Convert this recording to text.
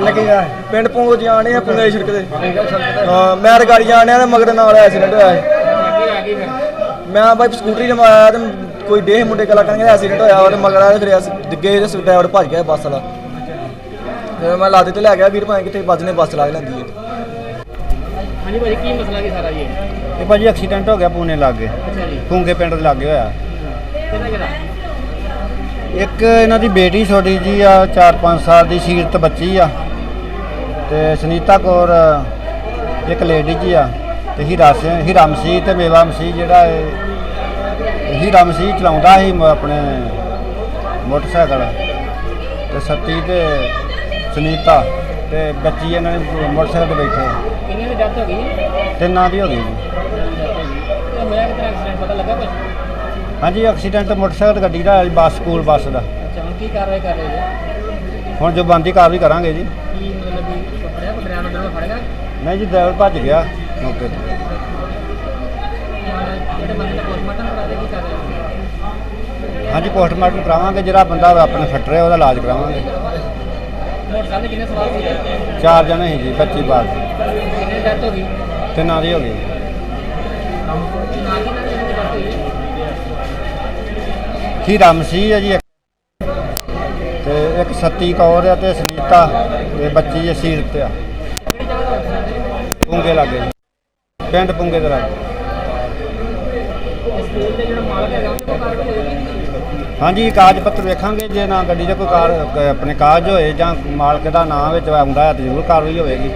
ਡਿਆ ਪਿੰਡ ਪੂੰਗੋ ਜੀ ਆਣੇ ਆ ਪੁੰਗੇ ਸੜਕ ਤੇ। ਹਾਂ ਮੈਂ ਤਾਂ ਗਾੜੀ ਜਾਣਿਆ ਤੇ ਮਗਰ ਨਾਲ ਐਕਸੀਡੈਂਟ ਹੋਇਆ ਸੀ। ਮੈਂ ਬਾਈ ਸਕੂਟਰੀ ਤੇ ਆਇਆ ਤੇ ਕੋਈ ਦੇਹ ਮੁੰਡੇ ਕਲਾ ਕਹਿੰਦੇ ਐਕਸੀਡੈਂਟ ਹੋਇਆ ਉਹਦੇ ਮਗਰ ਆਇਆ ਤੇ ਫਿਰ ਅਸੀਂ ਡਿੱਗੇ ਤੇ ਡਰਾਈਵਰ ਭੱਜ ਗਿਆ ਬੱਸ ਵਾਲਾ। ਤੇ ਮੈਂ ਲਾਦੇ ਤੇ ਲੈ ਗਿਆ ਵੀਰ ਭਾਵੇਂ ਕਿਤੇ ਵੱਜਨੇ ਬੱਸ ਲਾ ਕੇ ਲੈਂਦੀ ਹੈ ਹਾਂਜੀ ਭਾਜੀ ਕੀ ਮਸਲਾ ਕੀ ਸਾਰਾ ਜੀ? ਇਹ ਭਾਜੀ ਐਕਸੀਡੈਂਟ ਹੋ ਗਿਆ ਪੂਨੇ ਲਾਗੇ। ਅੱਛਾ ਜੀ। ਪੂੰਗੇ ਪਿੰਡ ਦੇ ਲਾਗੇ ਹੋਇਆ। ਕਿਹਦਾ ਕਿਹਦਾ ਇੱਕ ਇਹਨਾਂ ਦੀ ਬੇਟੀ ਛੋਟੀ ਜੀ ਆ 4-5 ਸਾਲ ਦੀ ਸੀਰਤ ਬੱਚੀ ਆ। ਤੇ ਸੁਨੀਤਾ ਕੌਰ ਇੱਕ ਲੇਡੀ ਜੀ ਆ ਤੇ ਹੀਰਾ ਸਿੰਘ ਹੀਰਾ ਮਸੀਹ ਤੇ ਮੇਵਾ ਮਸੀਹ ਜਿਹੜਾ ਇਹ ਹੀਰਾ ਮਸੀਹ ਚਲਾਉਂਦਾ ਸੀ ਮ- ਆਪਣੇ ਮੋਟਰਸਾਈਕਲ। ਤੇ ਸੱਤੀ ਤੇ ਸੁਨੀਤਾ ਤੇ ਬੱਚੀ ਇਹਨਾਂ ਨੇ ਮੋਟਰਸਾਈਕਲ ਤੇ ਬੈਠੇ। ਕਿੰਨੀ ਦੀ ਡੈਥ ਹੋ ਗਈ? ਜੀ ਤਿੰਨਾਂ ਦੀ ਹੋ ਗਈ ਜੀ। ਇਹ ਹੋਇਆ ਕਿਤਨਾ ਐਕਸੀਡੈਂਟ ਪਤਾ ਲੱਗਾ ਕੁਝ ਹਾਂਜੀ ਐਕਸੀਡੈਂਟ ਮੋਟਰਸਾਈਕਲ ਗੱਡੀ ਦਾ ਹੈ ਜੀ, ਬੱਸ ਸਕੂਲ ਬੱਸ ਦਾ। ਅੱਛਾ ਹੁਣ ਕੀ ਕਾਰਵਾਈ ਕਰ ਰਹੇ ਹੁਣ ਜੋ ਬੰਦੀ ਕਾਰਵਾਈ ਕਰਾਂਗੇ ਜੀ। ਕੀ ਡਰਾਈਵਰ ਨਹੀਂ ਜੀ ਡਰਾਈਵਰ ਭੱਜ ਗਿਆ ਮੌਕੇ ਤੇ। ਜਿਹੜੇ ਬੰਦੇ ਦਾ ਪੋਸਟਮਾਰਟਮ ਕੀ ਕਰ ਰਹੇ ਹਾਂਜੀ ਪੋਸਟਮਾਰਟਮ ਕਰਾਵਾਂਗੇ ਜਿਹੜਾ ਬੰਦਾ ਆਪਣੇ ਫੱਟ ਰਿਹਾ ਉਹਦਾ ਇਲਾਜ ਕਰਾਵਾਂਗੇ। ਮੋਟਰਸਾਈਕਲ ਤੇ ਕਿੰਨੇ ਸਵਾਰ ਸੀ? ਚਾਰ ਜਣੇ ਸੀ ਜੀ 25 ਬਾਰ ਕਿੰਨੇ ਡੈਥ ਹੋ ਗਈ? ਤਿੰਨਾਂ ਦੀ ਹੋ ਗਈ। ਹੋਈ? ਹੀਰਾ ਮਸੀਹ ਹੈ ਜੀ ਤੇ ਇੱਕ ਸੱਤੀ ਕੌਰ ਆ ਤੇ ਸੁਨੀਤਾ ਤੇ ਬੱਚੀ ਹੈ ਸੀਰਤ ਆ। ਪੁੰਗੇ ਲਾਗੇ। ਪਿੰਡ ਪੁੰਗੇ ਦੇ ਲਾਗੇ। ਹਾਂਜੀ, ਕਾਗਜ਼ ਪੱਤਰ ਵੇਖਾਂਗੇ। ਜੇ ਨਾ ਗੱਡੀ ਦਾ ਕੋਈ ਕਾਰ, ਆਪਣੇ ਕਾਜ ਹੋਏ ਜਾਂ ਮਾਲਕ ਦਾ ਨਾਮ ਵਿੱਚ ਆਉਂਦਾ ਹੈ ਤਾਂ ਜ਼ਰੂਰ ਕਾਰਵਾਈ ਹੋਵੇਗੀ।